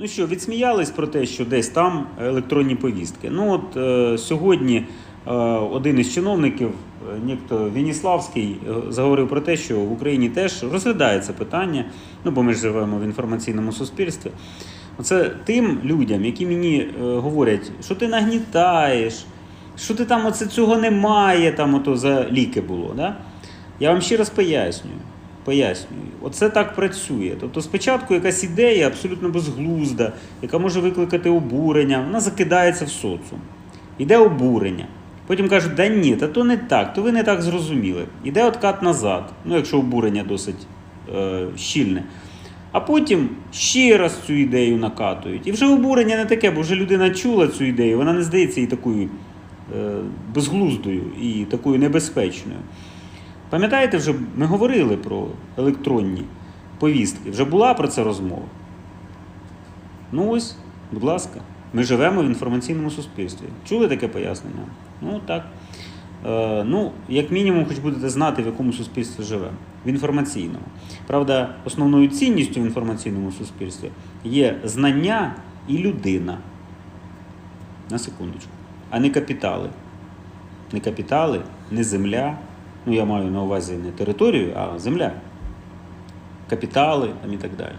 Ну що, відсміялись про те, що десь там електронні повістки. Ну от е, сьогодні е, один із чиновників, е, ніхто Веніславський, е, заговорив про те, що в Україні теж розглядається питання, ну бо ми ж живемо в інформаційному суспільстві. Оце тим людям, які мені е, говорять, що ти нагнітаєш, що ти там оце цього немає, там ото за ліки було. Да? Я вам ще раз пояснюю. Пояснюю, оце так працює. Тобто, спочатку якась ідея абсолютно безглузда, яка може викликати обурення, вона закидається в соціум. Іде обурення. Потім кажуть, да ні, та то не так, то ви не так зрозуміли. Іде откат назад, ну якщо обурення досить е, щільне. А потім ще раз цю ідею накатують. І вже обурення не таке, бо вже людина чула цю ідею, вона не здається їй такою е, безглуздою і такою небезпечною. Пам'ятаєте, вже ми говорили про електронні повістки, вже була про це розмова. Ну ось, будь ласка, ми живемо в інформаційному суспільстві. Чули таке пояснення? Ну так. Е, ну, як мінімум, хоч будете знати, в якому суспільстві живемо. В інформаційному. Правда, основною цінністю в інформаційному суспільстві є знання і людина. На секундочку. А не капітали. Не капітали, не земля. Ну, я маю на увазі не територію, а земля. Капітали там і так далі.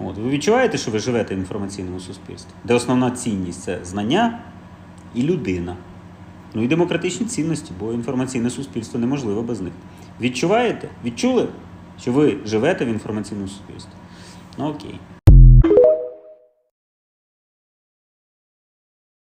От. Ви відчуваєте, що ви живете в інформаційному суспільстві, де основна цінність це знання і людина. Ну і демократичні цінності, бо інформаційне суспільство неможливо без них. Відчуваєте? Відчули, що ви живете в інформаційному суспільстві? Ну окей.